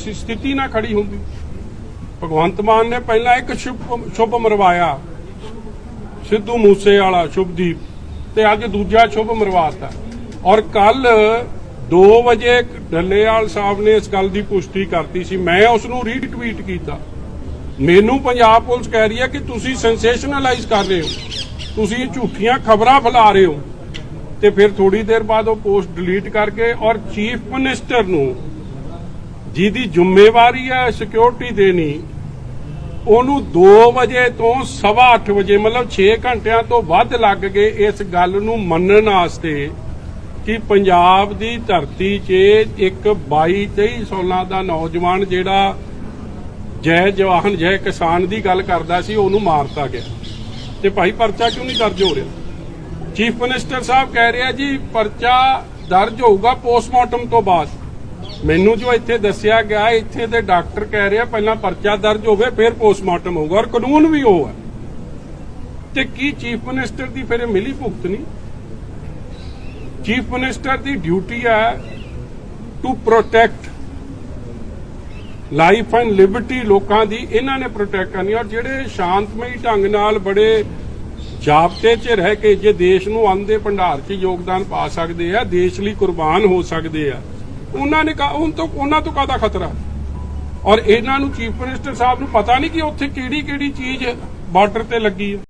ਸਥਿਤੀ ਨਾ ਖੜੀ ਹੁੰਦੀ। ਭਗਵੰਤ ਮਾਨ ਨੇ ਪਹਿਲਾਂ ਇੱਕ ਸ਼ੁਭ ਮਰਵਾਇਆ। ਸਿੱਧੂ ਮੂਸੇ ਵਾਲਾ ਸ਼ੁਭਦੀਪ। ਤੇ ਅੱਜ ਦੂਜਾ ਸ਼ੁਭ ਮਰਵਾਤਾ। ਔਰ ਕੱਲ 2 ਵਜੇ ਡੱਲੇਵਾਲ ਸਾਹਿਬ ਨੇ ਇਸ ਗੱਲ ਦੀ ਪੁਸ਼ਟੀ ਕਰਤੀ ਸੀ। ਮੈਂ ਉਸ ਨੂੰ ਰੀਟਵੀਟ ਕੀਤਾ। ਮੈਨੂੰ ਪੰਜਾਬ ਪੁਲਿਸ ਕਹਿ ਰਹੀ ਹੈ ਕਿ ਤੁਸੀਂ ਸੈਂਸੇਸ਼ਨਲਾਈਜ਼ ਕਰ ਰਹੇ ਹੋ। ਤੁਸੀਂ ਝੂਠੀਆਂ ਖਬਰਾਂ ਫੈਲਾ ਰਹੇ ਹੋ। ਤੇ ਫਿਰ ਥੋੜੀ ਦੇਰ ਬਾਅਦ ਉਹ ਪੋਸਟ ਡਿਲੀਟ ਕਰਕੇ ਔਰ ਚੀਫ ਮਿਨਿਸਟਰ ਨੂੰ ਜਿਹਦੀ ਜ਼ਿੰਮੇਵਾਰੀ ਹੈ ਸਿਕਿਉਰਿਟੀ ਦੇਣੀ, ਉਹਨੂੰ 2 ਵਜੇ ਤੋਂ ਸਵਾ ਅੱਠ ਵਜੇ, ਮਤਲਬ 6 ਘੰਟਿਆਂ ਤੋਂ ਵੱਧ ਲੱਗ ਗਏ ਇਸ ਗੱਲ ਨੂੰ ਮੰਨਣ ਵਾਸਤੇ ਕਿ ਪੰਜਾਬ ਦੀ ਧਰਤੀ 'ਚ ਇੱਕ 22 23 ਸਾਲਾਂ ਦਾ ਨੌਜਵਾਨ ਜਿਹੜਾ ਜੈ ਜਵਾਨ, ਜੈ ਕਿਸਾਨ ਦੀ ਗੱਲ ਕਰਦਾ ਸੀ, ਉਹਨੂੰ ਮਾਰਤਾ ਗਿਆ। ਤੇ ਭਾਈ ਪਰਚਾ ਕਿਉਂ ਨਹੀਂ ਦਰਜ ਹੋ ਰਿਹਾ? ਚੀਫ ਮਿਨਿਸਟਰ ਸਾਹਿਬ ਕਹਿ ਰਿਹਾ ਜੀ, ਪਰਚਾ ਦਰਜ ਹੋਊਗਾ ਪੋਸਟਮਾਰਟਮ ਤੋਂ ਬਾਅਦ। ਮੈਨੂੰ ਜੋ ਇੱਥੇ ਦੱਸਿਆ ਗਿਆ, ਇੱਥੇ ਦੇ ਡਾਕਟਰ ਕਹਿ ਰਿਹਾ ਪਹਿਲਾਂ ਪਰਚਾ ਦਰਜ ਹੋਵੇ, ਫਿਰ ਪੋਸਟਮਾਰਟਮ ਹੋਊਗਾ ਔਰ ਕਾਨੂੰਨ ਵੀ ਉਹ ਹੈ। ਤੇ ਕੀ ਚੀਫ ਮਿਨਿਸਟਰ ਦੀ ਫਿਰ ਮਿਲੀ ਭੁਗਤ ਨਹੀਂ ਚੀਫ ਮਿਨਿਸਟਰ ਦੀ ਡਿਊਟੀ ਹੈ to protect life and liberty ਲੋਕਾਂ ਦੀ, ਇਹਨਾਂ ਨੇ ਪ੍ਰੋਟੈਕਟ ਕਰਨੀ ਔਰ ਜਿਹੜੇ ਸ਼ਾਂਤਮਈ ਢੰਗ ਨਾਲ ਬੜੇ ਜਾਬਤੇ 'ਚ ਰਹਿ ਕੇ ਜੇ ਦੇਸ਼ ਨੂੰ ਅੰਨ ਭੰਡਾਰ 'ਚ ਯੋਗਦਾਨ ਪਾ ਸਕਦੇ ਆ, ਦੇਸ਼ ਲਈ ਕੁਰਬਾਨ ਹੋ ਸਕਦੇ ਆ ਉਹਨਾਂ ਨੇ ਕਹਾ ਉਹਨਾਂ ਤੋਂ ਉਹਨਾਂ ਤੋਂ ਕਾਹਦਾ ਖਤਰਾ? ਔਰ ਇਹਨਾਂ ਨੂੰ ਚੀਫ ਮਿਨਿਸਟਰ ਸਾਹਿਬ ਨੂੰ ਪਤਾ ਨਹੀਂ ਕਿ ਉੱਥੇ ਕਿਹੜੀ ਕਿਹੜੀ ਚੀਜ਼ ਬਾਰਡਰ ਤੇ ਲੱਗੀ ਹੈ।